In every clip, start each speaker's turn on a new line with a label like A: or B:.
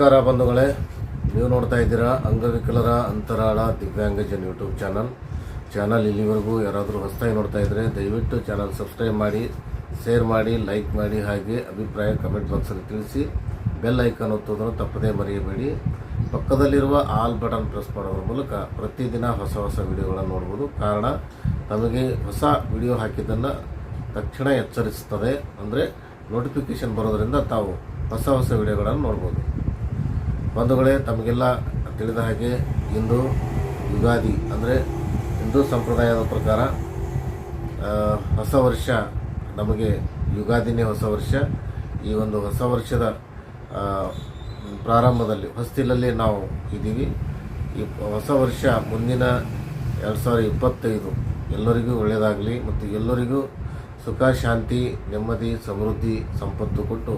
A: ಬಂಧುಗಳೇ. ನೀವು ನೋಡ್ತಾ ಇದ್ದೀರಾ ಅಂಗವಿಕಲರ ಅಂತರಾಳ ದಿವ್ಯಾಂಗಜನ್ ಯೂಟ್ಯೂಬ್ ಚಾನಲ್. ಚಾನಲ್ ಇಲ್ಲಿವರೆಗೂ ಯಾರಾದರೂ ಹೊಸದಾಗಿ ನೋಡ್ತಾ ಇದ್ದರೆ ದಯವಿಟ್ಟು ಚಾನಲ್ ಸಬ್ಸ್ಕ್ರೈಬ್ ಮಾಡಿ, ಶೇರ್ ಮಾಡಿ, ಲೈಕ್ ಮಾಡಿ ಹಾಗೆ ಅಭಿಪ್ರಾಯ ಕಮೆಂಟ್ ಬಾಕ್ಸಲ್ಲಿ ತಿಳಿಸಿ. ಬೆಲ್ ಐಕಾನ್ ಒತ್ತೋದನ್ನು ತಪ್ಪದೇ ಮರೆಯಬೇಡಿ. ಪಕ್ಕದಲ್ಲಿರುವ ಆಲ್ ಬಟನ್ ಪ್ರೆಸ್ ಮಾಡೋದ್ರ ಮೂಲಕ ಪ್ರತಿದಿನ ಹೊಸ ಹೊಸ ವಿಡಿಯೋಗಳನ್ನು ನೋಡ್ಬೋದು. ಕಾರಣ ನಮಗೆ ಹೊಸ ವಿಡಿಯೋ ಹಾಕಿದ್ದನ್ನು ತಕ್ಷಣ ಎಚ್ಚರಿಸುತ್ತದೆ ಅಂದರೆ, ನೋಟಿಫಿಕೇಷನ್ ಬರೋದರಿಂದ ತಾವು ಹೊಸ ಹೊಸ ವಿಡಿಯೋಗಳನ್ನು ನೋಡ್ಬೋದು. ಬಂಧುಗಳೇ, ತಮಗೆಲ್ಲ ತಿಳಿದ ಹಾಗೆ ಇಂದು ಯುಗಾದಿ ಅಂದರೆ ಹಿಂದೂ ಸಂಪ್ರದಾಯದ ಪ್ರಕಾರ ಹೊಸ ವರ್ಷ ನಮಗೆ ಯುಗಾದಿನೇ ಹೊಸ ವರ್ಷ. ಈ ಒಂದು ಹೊಸ ವರ್ಷದ ಪ್ರಾರಂಭದಲ್ಲಿ, ಹೊಸ್ತಿಲಲ್ಲಿ ನಾವು ಇದ್ದೀವಿ. ಈ ಹೊಸ ವರ್ಷ ಮುಂದಿನ ಎರಡು ಸಾವಿರದ ಇಪ್ಪತ್ತೈದು ಎಲ್ಲರಿಗೂ ಒಳ್ಳೆಯದಾಗಲಿ ಮತ್ತು ಎಲ್ಲರಿಗೂ ಸುಖ, ಶಾಂತಿ, ನೆಮ್ಮದಿ, ಸಮೃದ್ಧಿ, ಸಂಪತ್ತು ಕೊಟ್ಟು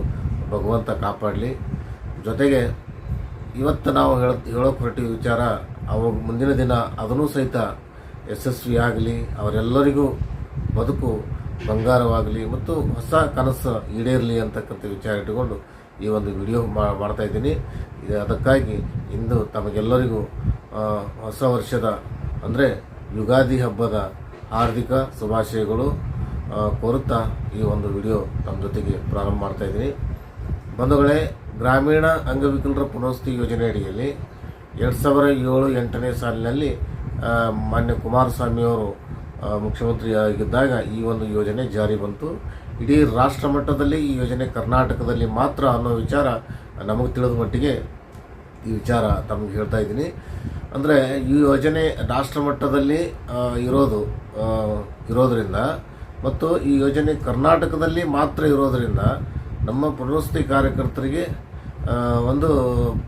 A: ಭಗವಂತ ಕಾಪಾಡಲಿ. ಜೊತೆಗೆ ಇವತ್ತು ನಾವು ಹೇಳ, ಹೇಳೋಕೆ ಹೊರಟಿವಿ ವಿಚಾರ, ಅವಾಗ ಮುಂದಿನ ದಿನ ಅದನ್ನು ಸಹಿತ ಯಶಸ್ವಿ ಆಗಲಿ, ಅವರೆಲ್ಲರಿಗೂ ಬದುಕು ಬಂಗಾರವಾಗಲಿ ಮತ್ತು ಹೊಸ ಕನಸು ಈಡೇರಲಿ ಅಂತಕ್ಕಂಥ ವಿಚಾರ ಇಟ್ಟುಕೊಂಡು ಈ ಒಂದು ವಿಡಿಯೋ ಮಾಡ್ತಾ ಇದ್ದೀನಿ. ಇದು ಅದಕ್ಕಾಗಿ ಇಂದು ತಮಗೆಲ್ಲರಿಗೂ ಹೊಸ ವರ್ಷದ ಅಂದರೆ ಯುಗಾದಿ ಹಬ್ಬದ ಹಾರ್ದಿಕ ಶುಭಾಶಯಗಳು ಕೋರುತ್ತಾ ಈ ಒಂದು ವಿಡಿಯೋ ತಮ್ಮ ಜೊತೆಗೆ ಪ್ರಾರಂಭ ಮಾಡ್ತಾ ಇದ್ದೀನಿ. ಬಂಧುಗಳೇ ಗ್ರಾಮೀಣ ಅಂಗವಿಕಲರ ಪುನರ್ವಸತಿ ಯೋಜನೆ ಅಡಿಯಲ್ಲಿ ಎರಡು ಸಾವಿರ ಏಳು ಎಂಟನೇ ಸಾಲಿನಲ್ಲಿ ಮಾನ್ಯ ಕುಮಾರಸ್ವಾಮಿಯವರು ಮುಖ್ಯಮಂತ್ರಿ ಆಗಿದ್ದಾಗ ಈ ಒಂದು ಯೋಜನೆ ಜಾರಿ ಬಂತು. ಇಡೀ ರಾಷ್ಟ್ರ ಮಟ್ಟದಲ್ಲಿ ಈ ಯೋಜನೆ ಕರ್ನಾಟಕದಲ್ಲಿ ಮಾತ್ರ ಅನ್ನೋ ವಿಚಾರ ನಮಗೆ ತಿಳಿದ ಮಟ್ಟಿಗೆ ಈ ವಿಚಾರ ತಮಗೆ ಹೇಳ್ತಾ ಇದ್ದೀನಿ. ಅಂದರೆ ಈ ಯೋಜನೆ ರಾಷ್ಟ್ರ ಮಟ್ಟದಲ್ಲಿ ಇರೋದು ಇರೋದರಿಂದ ಮತ್ತು ಈ ಯೋಜನೆ ಕರ್ನಾಟಕದಲ್ಲಿ ಮಾತ್ರ ಇರೋದರಿಂದ ನಮ್ಮ ಪುನರ್ವಸತಿ ಕಾರ್ಯಕರ್ತರಿಗೆ ಒಂದು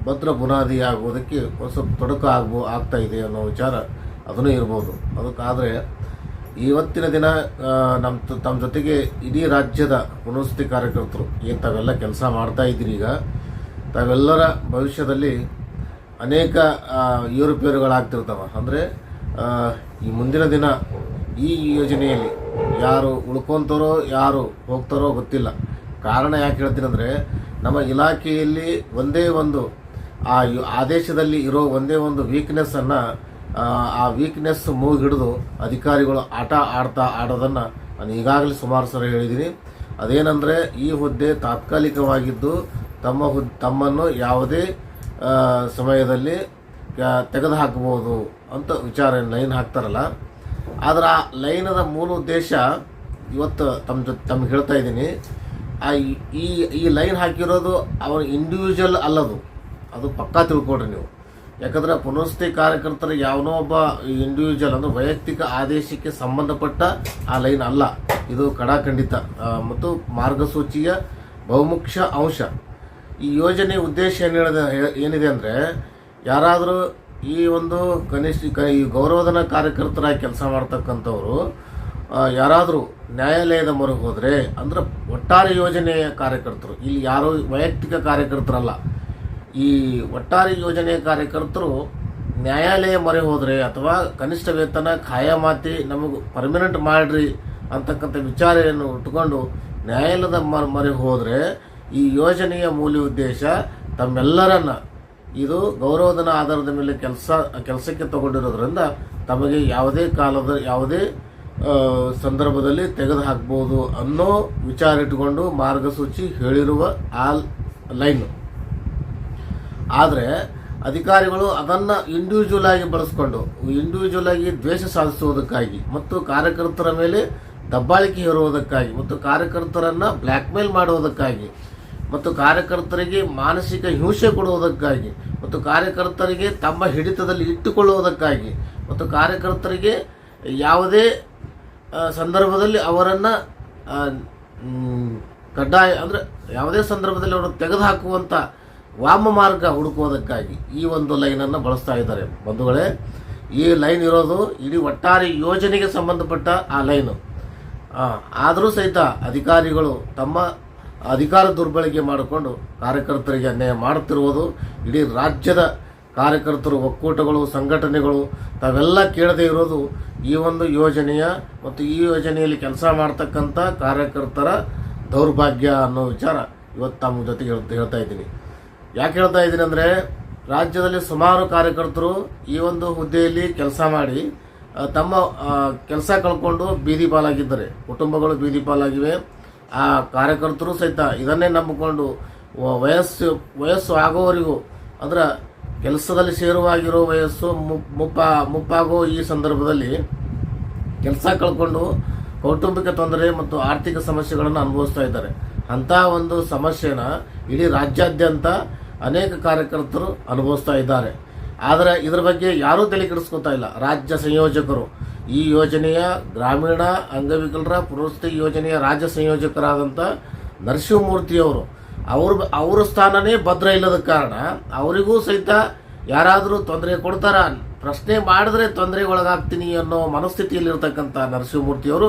A: ಭದ್ರ ಬುನಾದಿ ಆಗುವುದಕ್ಕೆ ಸ್ವಲ್ಪ ತೊಡಕು ಆಗ್ಬೋ ಆಗ್ತಾ ಇದೆ ಅನ್ನೋ ವಿಚಾರ ಅದನ್ನು ಇರ್ಬೋದು. ಅದಕ್ಕಾದರೆ ಇವತ್ತಿನ ದಿನ ನಮ್ಮ ತಮ್ಮ ಜೊತೆಗೆ ಇಡೀ ರಾಜ್ಯದ ಪುನರ್ವಸತಿ ಕಾರ್ಯಕರ್ತರು, ಏನು ತಾವೆಲ್ಲ ಕೆಲಸ ಮಾಡ್ತಾ ಇದ್ದೀರಿ ಈಗ, ತಾವೆಲ್ಲರ ಭವಿಷ್ಯದಲ್ಲಿ ಅನೇಕ ಏರುಪೇರುಗಳಾಗ್ತಿರ್ತಾವ ಅಂದರೆ ಈ ಮುಂದಿನ ದಿನ ಈ ಯೋಜನೆಯಲ್ಲಿ ಯಾರು ಉಳ್ಕೊತಾರೋ, ಯಾರು ಹೋಗ್ತಾರೋ ಗೊತ್ತಿಲ್ಲ. ಕಾರಣ ಯಾಕೆ ಹೇಳ್ತೀನಿ ನಮ್ಮ ಇಲಾಖೆಯಲ್ಲಿ ಒಂದೇ ಒಂದು, ಆ ಆದೇಶದಲ್ಲಿ ಇರೋ ಒಂದೇ ಒಂದು ವೀಕ್ನೆಸ್ಸನ್ನು ಆ ವೀಕ್ನೆಸ್ ಮೂಗಿಡಿದು ಅಧಿಕಾರಿಗಳು ಆಟ ಆಡ್ತಾ ಆಡೋದನ್ನು ನಾನು ಈಗಾಗಲೇ ಸುಮಾರು ಸಲ ಹೇಳಿದ್ದೀನಿ. ಅದೇನೆಂದರೆ, ಈ ಹುದ್ದೆ ತಾತ್ಕಾಲಿಕವಾಗಿದ್ದು ತಮ್ಮ ಹುದ್, ತಮ್ಮನ್ನು ಯಾವುದೇ ಸಮಯದಲ್ಲಿ ತೆಗೆದು ಅಂತ ವಿಚಾರ ಲೈನ್ ಹಾಕ್ತಾರಲ್ಲ. ಆದರೆ ಆ ಲೈನದ ಮೂಲ ಉದ್ದೇಶ ಇವತ್ತು ತಮ್ಮ ಜೊತೆ ತಮ್ಗೆ ಹೇಳ್ತಾ ಇದ್ದೀನಿ. ಆ ಈ- ಈ ಲೈನ್ ಹಾಕಿರೋದು ಅವರ ಇಂಡಿವಿಜುವಲ್ ಅಲ್ಲದು. ಅದು ಪಕ್ಕಾ ತಿಳ್ಕೊಡ್ರಿ ನೀವು. ಯಾಕಂದ್ರೆ ಪುನರ್ವಸತಿ ಕಾರ್ಯಕರ್ತರ ಯಾವನೋ ಒಬ್ಬ ಇಂಡಿವಿಜುವಲ್ ಅಂದರೆ ವೈಯಕ್ತಿಕ ಆದೇಶಕ್ಕೆ ಸಂಬಂಧಪಟ್ಟ ಆ ಲೈನ್ ಅಲ್ಲ. ಇದು ಕಡಾಖಂಡಿತ ಮತ್ತು ಮಾರ್ಗಸೂಚಿಯ ಬಹುಮುಖ್ಯ ಅಂಶ. ಈ ಯೋಜನೆ ಉದ್ದೇಶ ಏನು ಹೇಳಿದೆ, ಏನಿದೆ ಅಂದರೆ ಯಾರಾದರೂ ಈ ಒಂದು ಕನಿಷ್ಠ ಈ ಗೌರವಧನ ಕಾರ್ಯಕರ್ತರಾಗಿ ಕೆಲಸ ಮಾಡ್ತಕ್ಕಂಥವ್ರು ಯಾರಾದರೂ ನ್ಯಾಯಾಲಯದ ಮೊರೆ ಹೋದರೆ, ಅಂದ್ರೆ ಒಟ್ಟಾರೆ ಯೋಜನೆಯ ಕಾರ್ಯಕರ್ತರು, ಇಲ್ಲಿ ಯಾರೋ ವೈಯಕ್ತಿಕ ಕಾರ್ಯಕರ್ತರಲ್ಲ, ಈ ಒಟ್ಟಾರೆ ಯೋಜನೆಯ ಕಾರ್ಯಕರ್ತರು ನ್ಯಾಯಾಲಯ ಮೊರೆ ಹೋದರೆ ಅಥವಾ ಕನಿಷ್ಠ ವೇತನ ಖಾಯಮಾತಿ ನಮಗೆ ಪರ್ಮನೆಂಟ್ ಮಾಡ್ರಿ ಅಂತಕ್ಕಂಥ ವಿಚಾರವನ್ನು ಇಟ್ಕೊಂಡು ನ್ಯಾಯಾಲಯದ ಮೊರೆ ಹೋದರೆ ಈ ಯೋಜನೆಯ ಮೂಲ ಉದ್ದೇಶ ತಮ್ಮೆಲ್ಲರನ್ನ ಇದು ಗೌರವಧನ ಆಧಾರದ ಮೇಲೆ ಕೆಲಸ ಕೆಲಸಕ್ಕೆ ತಗೊಂಡಿರೋದ್ರಿಂದ ತಮಗೆ ಯಾವುದೇ ಕಾಲದ, ಯಾವುದೇ ಸಂದರ್ಭದಲ್ಲಿ ತೆಗೆದು ಅನ್ನೋ ವಿಚಾರ ಇಟ್ಟುಕೊಂಡು ಮಾರ್ಗಸೂಚಿ ಹೇಳಿರುವ ಆ ಲೈನು. ಆದರೆ ಅಧಿಕಾರಿಗಳು ಅದನ್ನು ಇಂಡಿವಿಜುವಲ್ ಆಗಿ ಬಳಸ್ಕೊಂಡು ಇಂಡಿವಿಜುವಲ್ ಆಗಿ ದ್ವೇಷ ಸಾಧಿಸುವುದಕ್ಕಾಗಿ ಮತ್ತು ಕಾರ್ಯಕರ್ತರ ಮೇಲೆ ದಬ್ಬಾಳಿಕೆ ಹೇರುವುದಕ್ಕಾಗಿ ಮತ್ತು ಕಾರ್ಯಕರ್ತರನ್ನು ಬ್ಲ್ಯಾಕ್ಮೇಲ್ ಮಾಡುವುದಕ್ಕಾಗಿ ಮತ್ತು ಕಾರ್ಯಕರ್ತರಿಗೆ ಮಾನಸಿಕ ಹಿಂಸೆ ಕೊಡುವುದಕ್ಕಾಗಿ ಮತ್ತು ಕಾರ್ಯಕರ್ತರಿಗೆ ತಮ್ಮ ಹಿಡಿತದಲ್ಲಿ ಇಟ್ಟುಕೊಳ್ಳುವುದಕ್ಕಾಗಿ ಮತ್ತು ಕಾರ್ಯಕರ್ತರಿಗೆ ಯಾವುದೇ ಸಂದರ್ಭದಲ್ಲಿ ಅವರನ್ನು ಕಡ್ಡಾಯ, ಅಂದರೆ ಯಾವುದೇ ಸಂದರ್ಭದಲ್ಲಿ ಅವರನ್ನು ತೆಗೆದುಹಾಕುವಂಥ ವಾಮ ಮಾರ್ಗ ಹುಡುಕುವುದಕ್ಕಾಗಿ ಈ ಒಂದು ಲೈನನ್ನು ಬಳಸ್ತಾ ಇದ್ದಾರೆ. ಬಂಧುಗಳೇ, ಈ ಲೈನ್ ಇರೋದು ಇಡೀ ಒಟ್ಟಾರೆ ಯೋಜನೆಗೆ ಸಂಬಂಧಪಟ್ಟ ಆ ಲೈನು ಆದರೂ ಸಹಿತ ಅಧಿಕಾರಿಗಳು ತಮ್ಮ ಅಧಿಕಾರ ದುರ್ಬಳಕೆ ಮಾಡಿಕೊಂಡು ಕಾರ್ಯಕರ್ತರಿಗೆ ಅನ್ಯಾಯ ಮಾಡುತ್ತಿರುವುದು ಇಡೀ ರಾಜ್ಯದ ಕಾರ್ಯಕರ್ತರು, ಒಕ್ಕೂಟಗಳು, ಸಂಘಟನೆಗಳು, ತಾವೆಲ್ಲ ಕೇಳದೇ ಇರೋದು ಈ ಒಂದು ಯೋಜನೆಯ ಮತ್ತು ಈ ಯೋಜನೆಯಲ್ಲಿ ಕೆಲಸ ಮಾಡ್ತಕ್ಕಂಥ ಕಾರ್ಯಕರ್ತರ ದೌರ್ಭಾಗ್ಯ ಅನ್ನೋ ವಿಚಾರ ಇವತ್ತು ತಮ್ಮ ಜೊತೆಗೆ ಹೇಳ್ತಾ ಹೇಳ್ತಾ ಇದ್ದೀನಿ. ಯಾಕೆ ಹೇಳ್ತಾ ಇದ್ದೀನಿ ಅಂದರೆ ರಾಜ್ಯದಲ್ಲಿ ಸುಮಾರು ಕಾರ್ಯಕರ್ತರು ಈ ಒಂದು ಹುದ್ದೆಯಲ್ಲಿ ಕೆಲಸ ಮಾಡಿ ತಮ್ಮ ಕೆಲಸ ಕಳ್ಕೊಂಡು ಬೀದಿ ಪಾಲಾಗಿದ್ದಾರೆ. ಕುಟುಂಬಗಳು ಬೀದಿ ಪಾಲಾಗಿವೆ. ಆ ಕಾರ್ಯಕರ್ತರು ಸಹಿತ ಇದನ್ನೇ ನಂಬಿಕೊಂಡು ವಯಸ್ಸು ವಯಸ್ಸು ಆಗೋವರೆಗೂ ಅಂದ್ರೆ ಕೆಲಸದಲ್ಲಿ ಸೇರುವಾಗಿರೋ ವಯಸ್ಸು ಮುಪ್- ಮುಪ್ಪ ಮುಪ್ಪಾಗೋ ಈ ಸಂದರ್ಭದಲ್ಲಿ ಕೆಲಸ ಕಳ್ಕೊಂಡು ಕೌಟುಂಬಿಕ ತೊಂದರೆ ಮತ್ತು ಆರ್ಥಿಕ ಸಮಸ್ಯೆಗಳನ್ನು ಅನುಭವಿಸ್ತಾ ಇದ್ದಾರೆ. ಅಂತಹ ಒಂದು ಸಮಸ್ಯೆನ ಇಡೀ ರಾಜ್ಯಾದ್ಯಂತ ಅನೇಕ ಕಾರ್ಯಕರ್ತರು ಅನುಭವಿಸ್ತಾ ಇದ್ದಾರೆ. ಆದರೆ ಇದರ ಬಗ್ಗೆ ಯಾರೂ ತಲೆ ಕೆಡಿಸ್ಕೊತಾ ಇಲ್ಲ. ರಾಜ್ಯ ಸಂಯೋಜಕರು. ಈ ಯೋಜನೆಯ ಗ್ರಾಮೀಣ ಅಂಗವಿಕಲರ ಪುನರ್ವಸತಿ ಯೋಜನೆಯ ರಾಜ್ಯ ಸಂಯೋಜಕರಾದಂಥ ನರಸಿಂಹಮೂರ್ತಿಯವರು ಅವ್ರ ಅವ್ರ ಸ್ಥಾನನೇ ಭದ್ರ ಇಲ್ಲದ ಕಾರಣ ಅವರಿಗೂ ಸಹಿತ ಯಾರಾದರೂ ತೊಂದರೆ ಕೊಡ್ತಾರ? ಪ್ರಶ್ನೆ ಮಾಡಿದ್ರೆ ತೊಂದರೆಗೆ ಒಳಗಾಗ್ತೀನಿ ಅನ್ನೋ ಮನಸ್ಥಿತಿಯಲ್ಲಿರ್ತಕ್ಕಂಥ ನರಸಿಂಹಮೂರ್ತಿಯವರು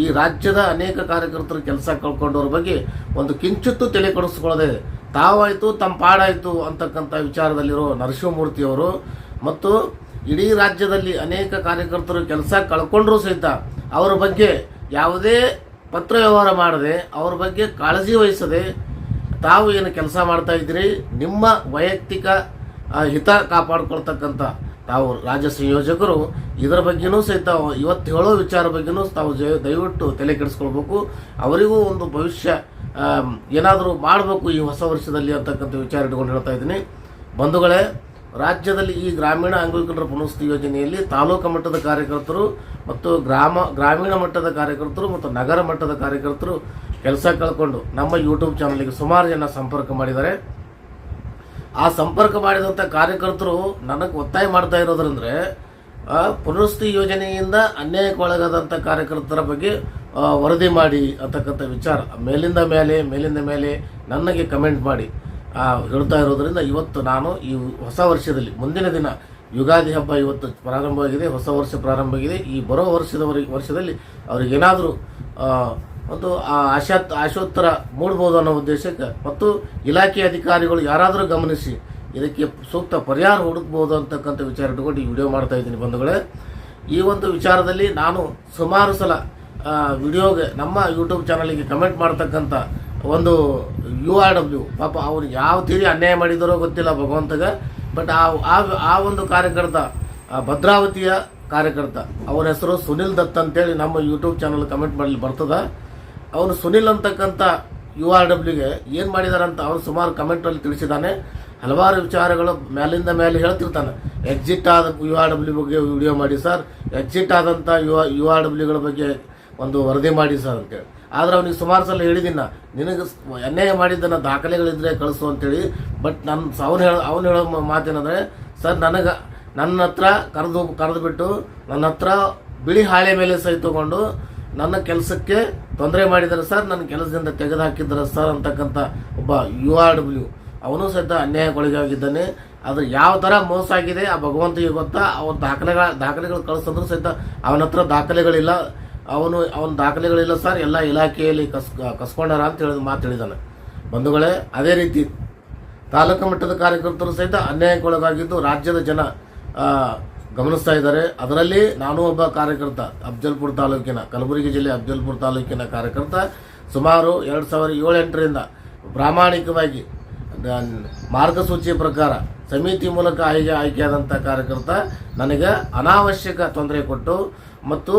A: ಈ ರಾಜ್ಯದ ಅನೇಕ ಕಾರ್ಯಕರ್ತರು ಕೆಲಸ ಕಳ್ಕೊಂಡವ್ರ ಬಗ್ಗೆ ಒಂದು ಕಿಂಚಿತ್ತು ತಲೆ ಕೊಡಿಸ್ಕೊಳ್ಳದೆ ತಾವಾಯಿತು, ತಮ್ಮ ಪಾಡಾಯಿತು ಅಂತಕ್ಕಂಥ ವಿಚಾರದಲ್ಲಿರೋ ನರಸಿಂಹಮೂರ್ತಿಯವರು ಮತ್ತು ಇಡೀ ರಾಜ್ಯದಲ್ಲಿ ಅನೇಕ ಕಾರ್ಯಕರ್ತರು ಕೆಲಸ ಕಳ್ಕೊಂಡ್ರೂ ಸಹಿತ ಅವರ ಬಗ್ಗೆ ಯಾವುದೇ ಪತ್ರ ವ್ಯವಹಾರ ಮಾಡದೆ ಅವ್ರ ಬಗ್ಗೆ ಕಾಳಜಿ ವಹಿಸದೆ ತಾವು ಏನು ಕೆಲಸ ಮಾಡ್ತಾ ಇದ್ದೀರಿ, ನಿಮ್ಮ ವೈಯಕ್ತಿಕ ಹಿತ ಕಾಪಾಡ್ಕೊಳ್ತಕ್ಕಂಥ ತಾವು ರಾಜ್ಯ ಸಂಯೋಜಕರು, ಇದರ ಬಗ್ಗೆನೂ ಸಹಿತ ಇವತ್ತು ಹೇಳೋ ವಿಚಾರ ಬಗ್ಗೆನೂ ತಾವು ದಯವಿಟ್ಟು ತಲೆ ಕೆಡಿಸ್ಕೊಳ್ಬೇಕು. ಅವರಿಗೂ ಒಂದು ಭವಿಷ್ಯ ಏನಾದರೂ ಮಾಡಬೇಕು ಈ ಹೊಸ ವರ್ಷದಲ್ಲಿ ಅಂತಕ್ಕಂಥ ವಿಚಾರ ಇಟ್ಕೊಂಡು ಹೇಳ್ತಾ ಇದ್ದೀನಿ. ಬಂಧುಗಳೇ, ರಾಜ್ಯದಲ್ಲಿ ಈ ಗ್ರಾಮೀಣ ಅಂಗವಿಕಲರ ಪುನಸ್ತಿ ಯೋಜನೆಯಲ್ಲಿ ತಾಲೂಕು ಮಟ್ಟದ ಕಾರ್ಯಕರ್ತರು ಮತ್ತು ಗ್ರಾಮ, ಗ್ರಾಮೀಣ ಮಟ್ಟದ ಕಾರ್ಯಕರ್ತರು ಮತ್ತು ನಗರ ಮಟ್ಟದ ಕಾರ್ಯಕರ್ತರು ಕೆಲಸ ಕಳ್ಕೊಂಡು ನಮ್ಮ ಯೂಟ್ಯೂಬ್ ಚಾನಲ್ಗೆ ಸುಮಾರು ಜನ ಸಂಪರ್ಕ ಮಾಡಿದ್ದಾರೆ. ಆ ಸಂಪರ್ಕ ಮಾಡಿದಂಥ ಕಾರ್ಯಕರ್ತರು ನನಗೆ ಒತ್ತಾಯ ಮಾಡ್ತಾ ಇರೋದ್ರಂದ್ರೆ ಆ, ಪುನರ್ವಸತಿ ಯೋಜನೆಯಿಂದ ಅನ್ಯಾಯಕ್ಕೊಳಗಾದಂಥ ಕಾರ್ಯಕರ್ತರ ಬಗ್ಗೆ ವರದಿ ಮಾಡಿ ಅಂತಕ್ಕಂಥ ವಿಚಾರ. ಮೇಲಿಂದ ಮೇಲೆ ಮೇಲಿಂದ ಮೇಲೆ ನನಗೆ ಕಮೆಂಟ್ ಮಾಡಿ. ಹೇಳ್ತಾ ಇರೋದ್ರಿಂದ ಇವತ್ತು ನಾನು ಈ ಹೊಸ ವರ್ಷದಲ್ಲಿ ಮುಂದಿನ ದಿನ ಯುಗಾದಿ ಹಬ್ಬ ಇವತ್ತು ಪ್ರಾರಂಭವಾಗಿದೆ ಹೊಸ ವರ್ಷ ಪ್ರಾರಂಭವಾಗಿದೆ. ಈ ಬರೋ ವರ್ಷದವರೆಗೆ ವರ್ಷದಲ್ಲಿ ಅವ್ರಿಗೇನಾದರೂ ಒಂದು ಆ ಆಶಾ ಆಶೋತ್ತರ ಮೂಡ್ಬೋದು ಅನ್ನೋ ಉದ್ದೇಶಕ್ಕೆ ಮತ್ತು ಇಲಾಖೆ ಅಧಿಕಾರಿಗಳು ಯಾರಾದರೂ ಗಮನಿಸಿ ಇದಕ್ಕೆ ಸೂಕ್ತ ಪರಿಹಾರ ಹುಡುಕ್ಬೋದು ಅಂತಕ್ಕಂಥ ವಿಚಾರ ಇಟ್ಕೊಂಡು ಈ ವಿಡಿಯೋ ಮಾಡ್ತಾ ಇದ್ದೀನಿ ಬಂಧುಗಳೇ. ಈ ಒಂದು ವಿಚಾರದಲ್ಲಿ ನಾನು ಸುಮಾರು ಸಲ ವಿಡಿಯೋಗೆ ನಮ್ಮ ಯೂಟ್ಯೂಬ್ ಚಾನಲಿಗೆ ಕಮೆಂಟ್ ಮಾಡ್ತಕ್ಕಂಥ ಒಂದು ಯು ಆರ್ ಡಬ್ಲ್ಯೂ, ಪಾಪ ಅವ್ರು ಯಾವ ತೀರಿ ಅನ್ಯಾಯ ಮಾಡಿದರೋ ಗೊತ್ತಿಲ್ಲ ಭಗವಂತಗೆ ಬಟ್ ಆ- ಆ ಒಂದು ಕಾರ್ಯಕರ್ತ ಭದ್ರಾವತಿಯ ಕಾರ್ಯಕರ್ತ, ಅವರ ಹೆಸರು ಸುನಿಲ್ ದತ್ ಅಂತೇಳಿ ನಮ್ಮ ಯೂಟ್ಯೂಬ್ ಚಾನಲ್ ಕಮೆಂಟ್ ಮಾಡಲಿ ಬರ್ತದ. ಅವನು ಸುನಿಲ್ ಅಂತಕ್ಕಂಥ ಯು ಆರ್ ಡಬ್ಲ್ಯೂಗೆ ಏನು ಮಾಡಿದಾರಂತ ಅವನು ಸುಮಾರು ಕಮೆಂಟಲ್ಲಿ ತಿಳಿಸಿದ್ದಾನೆ. ಹಲವಾರು ವಿಚಾರಗಳು ಮೇಲಿಂದ ಮೇಲೆ ಹೇಳ್ತಿರ್ತಾನೆ. ಎಕ್ಸಿಟ್ ಆದ ಯು ಆರ್ ಡಬ್ಲ್ಯೂ ಬಗ್ಗೆ ವಿಡಿಯೋ ಮಾಡಿ ಸರ್. ಎಕ್ಸಿಟ್ ಆದಂಥ ಯು ಯು ಆರ್ ಡಬ್ಲ್ಯೂಗಳ ಬಗ್ಗೆ ಒಂದು ವರದಿ ಮಾಡಿ ಸರ್ ಅಂತೇಳಿ ಆದರೆ ಅವನಿಗೆ ಸುಮಾರು ಸಲ ಹೇಳಿದಿನ ನಿನಗೆ ಅನ್ಯಾಯ ಮಾಡಿದ್ದನ್ನು ದಾಖಲೆಗಳಿದ್ರೆ ಕಳಿಸು ಅಂತೇಳಿ. ಬಟ್ ನನ್ನ ಅವನು ಹೇಳ, ಅವನು ಹೇಳೋ ಮಾತೇನಂದ್ರೆ, ಸರ್ ನನಗೆ ನನ್ನ ಹತ್ರ ಕರೆದು ಕರೆದು ಬಿಟ್ಟು ನನ್ನ ಹತ್ರ ಬಿಳಿ ಹಾಳೆ ಮೇಲೆ ಸಹಿ ತಗೊಂಡು ನನ್ನ ಕೆಲಸಕ್ಕೆ ತೊಂದರೆ ಮಾಡಿದ್ದಾರೆ ಸರ್, ನನ್ನ ಕೆಲಸದಿಂದ ತೆಗೆದು ಹಾಕಿದ್ದಾರೆ ಸರ್ ಅಂತಕ್ಕಂಥ ಒಬ್ಬ ಯು ಆರ್ ಡಬ್ಲ್ಯೂ. ಅವನು ಸಹಿತ ಅನ್ಯಾಯಕ್ಕೊಳಗಾಗಿದ್ದಾನೆ. ಅದು ಯಾವ ಥರ ಮೋಸ ಆಗಿದೆ, ಆ ಭಗವಂತಿಗೆ ಗೊತ್ತಾ? ಅವನ ದಾಖಲೆಗಳ, ದಾಖಲೆಗಳು ಕಳಿಸಿದ್ರು ಸಹಿತ ಅವನ ಹತ್ರ ದಾಖಲೆಗಳಿಲ್ಲ. ಅವನು, ಅವನ ದಾಖಲೆಗಳಿಲ್ಲ ಸರ್, ಎಲ್ಲ ಇಲಾಖೆಯಲ್ಲಿ ಕಸ್, ಕಸ್ಕೊಂಡಾರ ಅಂತ ಹೇಳಿದ ಮಾತು ಹೇಳಿದಾನೆ. ಬಂಧುಗಳೇ, ಅದೇ ರೀತಿ ತಾಲೂಕು ಮಟ್ಟದ ಕಾರ್ಯಕರ್ತರು ಸಹಿತ ಅನ್ಯಾಯಕ್ಕೊಳಗಾಗಿದ್ದು ರಾಜ್ಯದ ಜನ ಗಮನಿಸ್ತಾ ಇದ್ದಾರೆ. ಅದರಲ್ಲಿ ನಾನು ಒಬ್ಬ ಕಾರ್ಯಕರ್ತ, ಅಫ್ಜಲ್ಪುರ ತಾಲೂಕಿನ, ಕಲಬುರಗಿ ಜಿಲ್ಲೆ ಅಫ್ಜಲ್ಪುರ ತಾಲೂಕಿನ ಕಾರ್ಯಕರ್ತ. ಸುಮಾರು ಎರಡು ಸಾವಿರ ಏಳೆಂಟರಿಂದ ಪ್ರಾಮಾಣಿಕವಾಗಿ ಮಾರ್ಗಸೂಚಿ ಪ್ರಕಾರ ಸಮಿತಿ ಮೂಲಕ ಆಯ್ಕೆ ಆಯ್ಕೆಯಾದಂಥ ಕಾರ್ಯಕರ್ತ ನನಗೆ ಅನಾವಶ್ಯಕ ತೊಂದರೆ ಕೊಟ್ಟು ಮತ್ತು,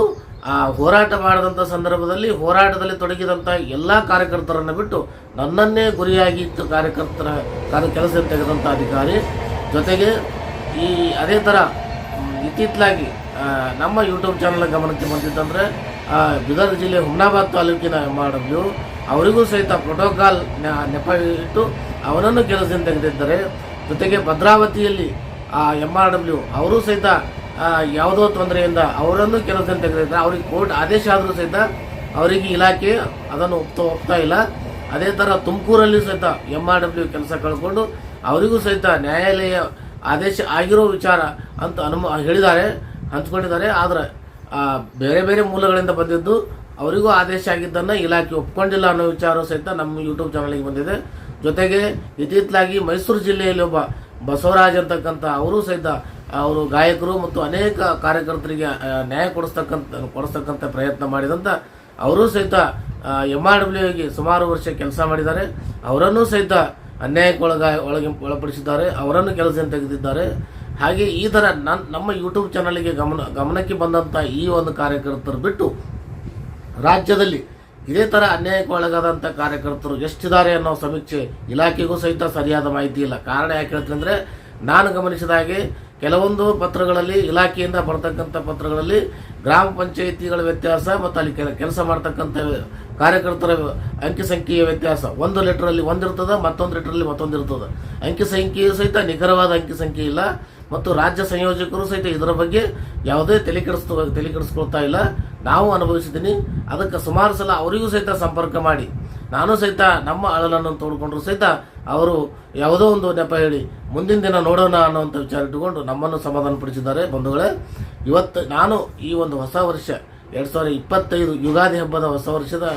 A: ಆ, ಹೋರಾಟ ಮಾಡಿದಂಥ ಸಂದರ್ಭದಲ್ಲಿ ಹೋರಾಟದಲ್ಲಿ ತೊಡಗಿದಂಥ ಎಲ್ಲ ಕಾರ್ಯಕರ್ತರನ್ನು ಬಿಟ್ಟು ನನ್ನನ್ನೇ ಗುರಿಯಾಗಿ ಇತ್ತು ಕಾರ್ಯಕರ್ತರ, ಕಾರ್ಯ ಕೆಲಸ ತೆಗೆದಂಥ ಅಧಿಕಾರಿ. ಜೊತೆಗೆ ಈ, ಅದೇ ಥರ ಇತ್ತಿತ್ತಲಾಗಿ ನಮ್ಮ ಯೂಟ್ಯೂಬ್ ಚಾನಲ್ ಗಮನಕ್ಕೆ ಬಂದಿದ್ದಂದರೆ ಬೀದರ್ ಜಿಲ್ಲೆ ಹುಮ್ನಾಬಾದ್ ತಾಲೂಕಿನ ಎಂ ಆರ್ ಡಬ್ಲ್ಯೂ ಅವರಿಗೂ ಸಹಿತ ಪ್ರೋಟೋಕಾಲ್ ನೆಪ ಇಟ್ಟು ಅವನನ್ನು ಕೆಲಸದಿಂದ ತೆಗೆದಿದ್ದಾರೆ. ಜೊತೆಗೆ ಭದ್ರಾವತಿಯಲ್ಲಿ, ಆ ಎಂ ಆರ್ ಡಬ್ಲ್ಯೂ ಅವರೂ ಸಹಿತ ಯಾವುದೋ ತೊಂದರೆಯಿಂದ ಅವರನ್ನು ಕೆಲಸದಿಂದ ತೆಗೆದಿದ್ದಾರೆ. ಅವ್ರಿಗೆ ಕೋರ್ಟ್ ಆದೇಶ ಆದರೂ ಸಹಿತ ಅವರಿಗೆ ಇಲಾಖೆ ಅದನ್ನು ಒಪ್ತಾ ಒಪ್ತಾ ಇಲ್ಲ. ಅದೇ ಥರ ತುಮಕೂರಲ್ಲಿ ಸಹಿತ ಎಂ ಆರ್ ಡಬ್ಲ್ಯೂ ಕೆಲಸ ಕಳ್ಕೊಂಡು, ಅವರಿಗೂ ಸಹಿತ ನ್ಯಾಯಾಲಯ ಆದೇಶ ಆಗಿರೋ ವಿಚಾರ ಅಂತ ಅನುಮ ಹೇಳಿದ್ದಾರೆ, ಹಂಚ್ಕೊಂಡಿದ್ದಾರೆ. ಆದರೆ ಬೇರೆ ಬೇರೆ ಮೂಲಗಳಿಂದ ಬಂದಿದ್ದು ಅವರಿಗೂ ಆದೇಶ ಆಗಿದ್ದನ್ನು ಇಲಾಖೆ ಒಪ್ಕೊಂಡಿಲ್ಲ ಅನ್ನೋ ವಿಚಾರ ಸಹಿತ ನಮ್ಮ ಯೂಟ್ಯೂಬ್ ಚಾನಲ್ಗೆ ಬಂದಿದೆ. ಜೊತೆಗೆ ಇತ್ತಿತ್ತಲಾಗಿ ಮೈಸೂರು ಜಿಲ್ಲೆಯಲ್ಲಿ ಒಬ್ಬ ಬಸವರಾಜ್ ಅಂತಕ್ಕಂಥ ಅವರು ಸಹಿತ, ಅವರು ಗಾಯಕರು ಮತ್ತು ಅನೇಕ ಕಾರ್ಯಕರ್ತರಿಗೆ ನ್ಯಾಯ ಕೊಡಿಸ್ತಕ್ಕಂಥ ಕೊಡಿಸ್ತಕ್ಕಂಥ ಪ್ರಯತ್ನ ಮಾಡಿದಂಥ ಅವರೂ ಸಹಿತ ಎಂ ಆರ್ ಡಬ್ಲ್ಯೂಗೆ ಸುಮಾರು ವರ್ಷ ಕೆಲಸ ಮಾಡಿದ್ದಾರೆ. ಅವರನ್ನು ಸಹಿತ ಅನ್ಯಾಯಕ್ಕೆ ಒಳಗ ಒಳಪಡಿಸಿದ್ದಾರೆ, ಅವರನ್ನು ಕೆಲಸದಿಂದ ತೆಗೆದಿದ್ದಾರೆ. ಹಾಗೆ ಈ ಥರ ನನ್ನ ನಮ್ಮ ಯೂಟ್ಯೂಬ್ ಚಾನಲ್ಗೆ ಗಮನ, ಗಮನಕ್ಕೆ ಬಂದಂಥ ಈ ಒಂದು ಕಾರ್ಯಕರ್ತರು ಬಿಟ್ಟು ರಾಜ್ಯದಲ್ಲಿ ಇದೇ ಥರ ಅನ್ಯಾಯಕ್ಕೆ ಒಳಗಾದಂಥ ಕಾರ್ಯಕರ್ತರು ಎಷ್ಟಿದ್ದಾರೆ ಅನ್ನೋ ಸಮೀಕ್ಷೆ ಇಲಾಖೆಗೂ ಸಹಿತ ಸರಿಯಾದ ಮಾಹಿತಿ ಇಲ್ಲ. ಕಾರಣ ಯಾಕೆ ಹೇಳ್ತಂದರೆ ನಾನು ಗಮನಿಸಿದ ಹಾಗೆ ಕೆಲವೊಂದು ಪತ್ರಗಳಲ್ಲಿ, ಇಲಾಖೆಯಿಂದ ಬರ್ತಕ್ಕಂಥ ಪತ್ರಗಳಲ್ಲಿ ಗ್ರಾಮ ಪಂಚಾಯಿತಿಗಳ ವ್ಯತ್ಯಾಸ, ಮತ್ತು ಅಲ್ಲಿ ಕೆಲ, ಕೆಲಸ ಮಾಡ್ತಕ್ಕಂಥ ಕಾರ್ಯಕರ್ತರ ಅಂಕಿ ಸಂಖ್ಯೆಯ ವ್ಯತ್ಯಾಸ. ಒಂದು ಲೆಟ್ರಲ್ಲಿ ಒಂದಿರ್ತದೆ, ಮತ್ತೊಂದು ಲೆಟ್ರಲ್ಲಿ ಮತ್ತೊಂದು ಇರ್ತದೆ. ಅಂಕಿ ಸಂಖ್ಯೆಯು ಸಹಿತ ನಿಖರವಾದ ಅಂಕಿ ಸಂಖ್ಯೆ ಇಲ್ಲ. ಮತ್ತು ರಾಜ್ಯ ಸಂಯೋಜಕರು ಸಹಿತ ಇದರ ಬಗ್ಗೆ ಯಾವುದೇ ತಲೆ ಕೆಡಿಸ್ತು ತಲೆ ಕೆಡಿಸ್ಕೊಳ್ತಾ ಇಲ್ಲ. ನಾವು ಅನುಭವಿಸಿದ್ದೀನಿ ಅದಕ್ಕೆ ಸುಮಾರು ಸಲ ಅವರಿಗೂ ಸಹಿತ ಸಂಪರ್ಕ ಮಾಡಿ. ನಾನು ಸಹಿತ ನಮ್ಮ ಅಳಲನ್ನು ತೋಡ್ಕೊಂಡ್ರು ಸಹಿತ ಅವರು ಯಾವುದೋ ಒಂದು ನೆಪ ಹೇಳಿ, ಮುಂದಿನ ದಿನ ನೋಡೋಣ ಅನ್ನೋಂಥ ವಿಚಾರ ಇಟ್ಟುಕೊಂಡು ನಮ್ಮನ್ನು ಸಮಾಧಾನಪಡಿಸಿದ್ದಾರೆ. ಬಂಧುಗಳೇ, ಇವತ್ತು ನಾನು ಈ ಒಂದು ಹೊಸ ವರ್ಷ ಎರಡು ಸಾವಿರದ ಇಪ್ಪತ್ತೈದು ಯುಗಾದಿ ಹಬ್ಬದ ಹೊಸ ವರ್ಷದ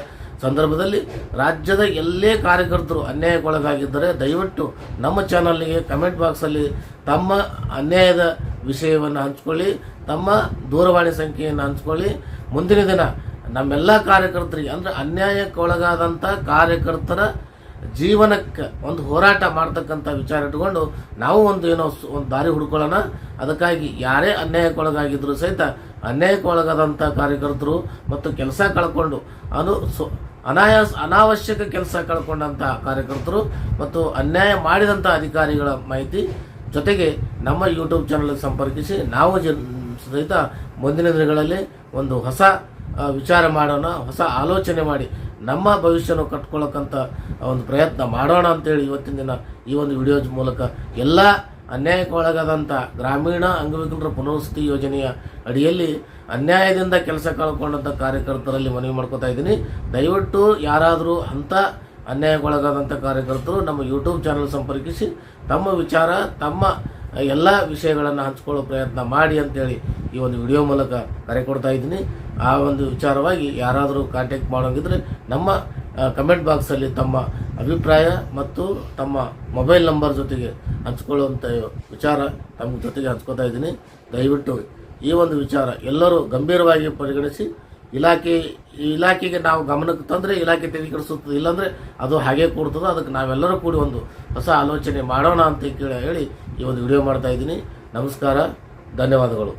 A: ಸಂದರ್ಭದಲ್ಲಿ ರಾಜ್ಯದ ಎಲ್ಲೇ ಕಾರ್ಯಕರ್ತರು ಅನ್ಯಾಯಕ್ಕೊಳಗಾಗಿದ್ದರೆ ದಯವಿಟ್ಟು ನಮ್ಮ ಚಾನಲ್ಗೆ ಕಮೆಂಟ್ ಬಾಕ್ಸಲ್ಲಿ ತಮ್ಮ ಅನ್ಯಾಯದ ವಿಷಯವನ್ನು ಹಂಚ್ಕೊಳ್ಳಿ, ತಮ್ಮ ದೂರವಾಣಿ ಸಂಖ್ಯೆಯನ್ನು ಹಂಚ್ಕೊಳ್ಳಿ. ಮುಂದಿನ ದಿನ ನಮ್ಮೆಲ್ಲ ಕಾರ್ಯಕರ್ತರಿಗೆ, ಅಂದರೆ ಅನ್ಯಾಯಕ್ಕೊಳಗಾದಂಥ ಕಾರ್ಯಕರ್ತರ ಜೀವನಕ್ಕೆ ಒಂದು ಹೋರಾಟ ಮಾಡ್ತಕ್ಕಂಥ ವಿಚಾರ ಇಟ್ಕೊಂಡು ನಾವು ಒಂದು ಏನೋ ಒಂದು ದಾರಿ ಹುಡ್ಕೊಳ್ಳೋಣ. ಅದಕ್ಕಾಗಿ ಯಾರೇ ಅನ್ಯಾಯಕ್ಕೊಳಗಾಗಿದ್ದರೂ ಸಹಿತ ಅನ್ಯಾಯಕ್ಕೊಳಗಾದಂಥ ಕಾರ್ಯಕರ್ತರು ಮತ್ತು ಕೆಲಸ ಕಳ್ಕೊಂಡು ಅನು ಸು ಅನಾಯಾಸ ಅನಾವಶ್ಯಕ ಕೆಲಸ ಕಳ್ಕೊಂಡಂಥ ಕಾರ್ಯಕರ್ತರು ಮತ್ತು ಅನ್ಯಾಯ ಮಾಡಿದಂಥ ಅಧಿಕಾರಿಗಳ ಮಾಹಿತಿ ಜೊತೆಗೆ ನಮ್ಮ ಯೂಟ್ಯೂಬ್ ಚಾನಲ್ಗೆ ಸಂಪರ್ಕಿಸಿ ನಾವು ಜನ ಸಹಿತ ಮುಂದಿನ ದಿನಗಳಲ್ಲಿ ಒಂದು ಹೊಸ ವಿಚಾರ ಮಾಡೋಣ, ಹೊಸ ಆಲೋಚನೆ ಮಾಡಿ ನಮ್ಮ ಭವಿಷ್ಯನ ಕಟ್ಕೊಳ್ಳೋಕ್ಕಂಥ ಒಂದು ಪ್ರಯತ್ನ ಮಾಡೋಣ ಅಂತೇಳಿ ಇವತ್ತಿನ ದಿನ ಈ ಒಂದು ವಿಡಿಯೋ ಮೂಲಕ ಎಲ್ಲ ಅನ್ಯಾಯಕ್ಕೆ ಒಳಗಾದಂಥ ಗ್ರಾಮೀಣ ಅಂಗವಿಕಲರ ಪುನರ್ವಸತಿ ಯೋಜನೆಯ ಅಡಿಯಲ್ಲಿ ಅನ್ಯಾಯದಿಂದ ಕೆಲಸ ಕಳ್ಕೊಂಡಂಥ ಕಾರ್ಯಕರ್ತರಲ್ಲಿ ಮನವಿ ಮಾಡ್ಕೊತಾ ಇದ್ದೀನಿ. ದಯವಿಟ್ಟು ಯಾರಾದರೂ ಅಂಥ ಅನ್ಯಾಯಕ್ಕೊಳಗಾದಂಥ ಕಾರ್ಯಕರ್ತರು ನಮ್ಮ ಯೂಟ್ಯೂಬ್ ಚಾನಲ್ ಸಂಪರ್ಕಿಸಿ, ತಮ್ಮ ವಿಚಾರ, ತಮ್ಮ ಎಲ್ಲ ವಿಷಯಗಳನ್ನು ಹಂಚ್ಕೊಳ್ಳೋ ಪ್ರಯತ್ನ ಮಾಡಿ ಅಂತೇಳಿ ಈ ಒಂದು ವಿಡಿಯೋ ಮೂಲಕ ಕರೆ ಕೊಡ್ತಾ ಇದ್ದೀನಿ. ಆ ಒಂದು ವಿಚಾರವಾಗಿ ಯಾರಾದರೂ ಕಾಂಟ್ಯಾಕ್ಟ್ ಮಾಡೋಂಗಿದ್ರೆ ನಮ್ಮ ಕಮೆಂಟ್ ಬಾಕ್ಸಲ್ಲಿ ತಮ್ಮ ಅಭಿಪ್ರಾಯ ಮತ್ತು ತಮ್ಮ ಮೊಬೈಲ್ ನಂಬರ್ ಜೊತೆಗೆ ಹಂಚ್ಕೊಳ್ಳುವಂಥ ವಿಚಾರ ತಮ್ಮ ಜೊತೆಗೆ ಹಂಚ್ಕೋತಾ ಇದ್ದೀನಿ. ದಯವಿಟ್ಟು ಈ ಒಂದು ವಿಚಾರ ಎಲ್ಲರೂ ಗಂಭೀರವಾಗಿ ಪರಿಗಣಿಸಿ. ಇಲಾಖೆ ಇಲಾಖೆಗೆ ನಾವು ಗಮನಕ್ಕೆ ತಂದರೆ ಇಲಾಖೆ ತೆಗೆದುಕೊಡಿಸುತ್ತದೆ ಇಲ್ಲಾಂದರೆ ಅದು ಹಾಗೆ ಕೂಡ್ತದೆ ಅದಕ್ಕೆ ನಾವೆಲ್ಲರೂ ಕೂಡಿ ಒಂದು ಹೊಸ ಆಲೋಚನೆ ಮಾಡೋಣ ಅಂತ ಕೇಳಿ ಹೇಳಿ ಈ ಒಂದು ವಿಡಿಯೋ ಮಾಡ್ತಾ ಇದ್ದೀನಿ. ನಮಸ್ಕಾರ, ಧನ್ಯವಾದಗಳು.